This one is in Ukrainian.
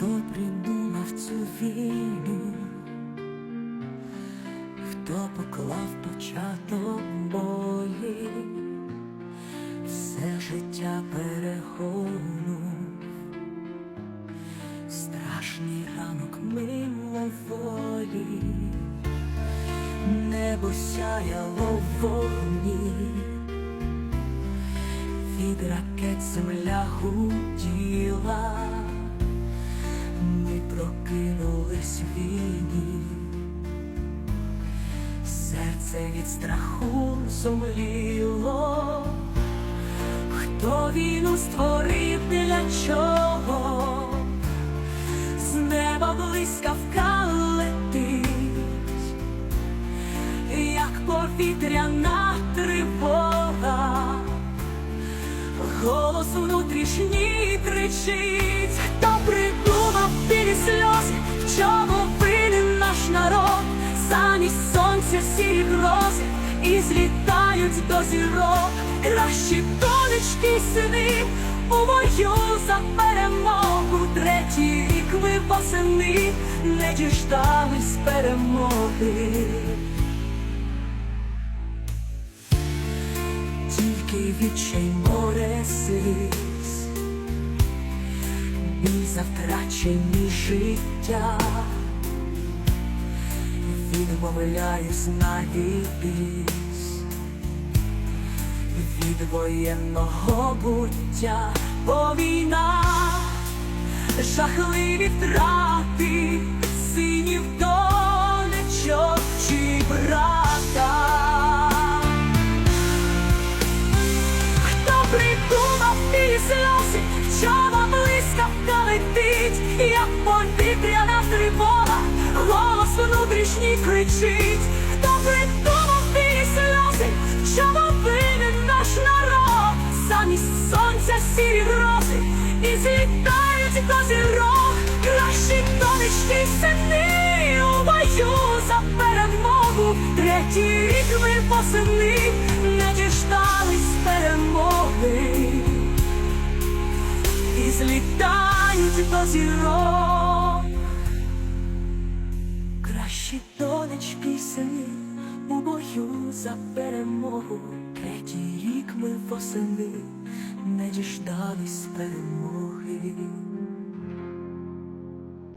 Хто придумав цю війну? Хто поклав початок бої? Все життя перегону, страшний ранок мимоволі, небо сяяло в вогні, від ракет земля гуділа, Серце від страху сумліло, хто війну створив для чого, з неба блискавка летить, як повітряна тривога, голос внутрішній кричить, хто придумав білі сльози, в чому винен наш народ, замість сонця сірі грози і злітають до зірок, кращі донечки сини у бою за перемогу, третій рік ми восени не діждались перемоги. Тільки відчай море сліз, бій за втрачені життя, відмовляюсь навіть від воєнного буття, бо війна, жахливі втрати, синів донечок чи брата. Хто придумав ті сльози, чого блискавка внутрішній кричить, хто придумав ті сльози, чого винен наш народ, замість сонця сірі грози, і злітають до зірок, кращі донечки сини у бою за перемогу, третій рік ми восени не діждались перемоги. І злітають до сини у бою за перемогу, третій рік ми восени не діждались перемоги.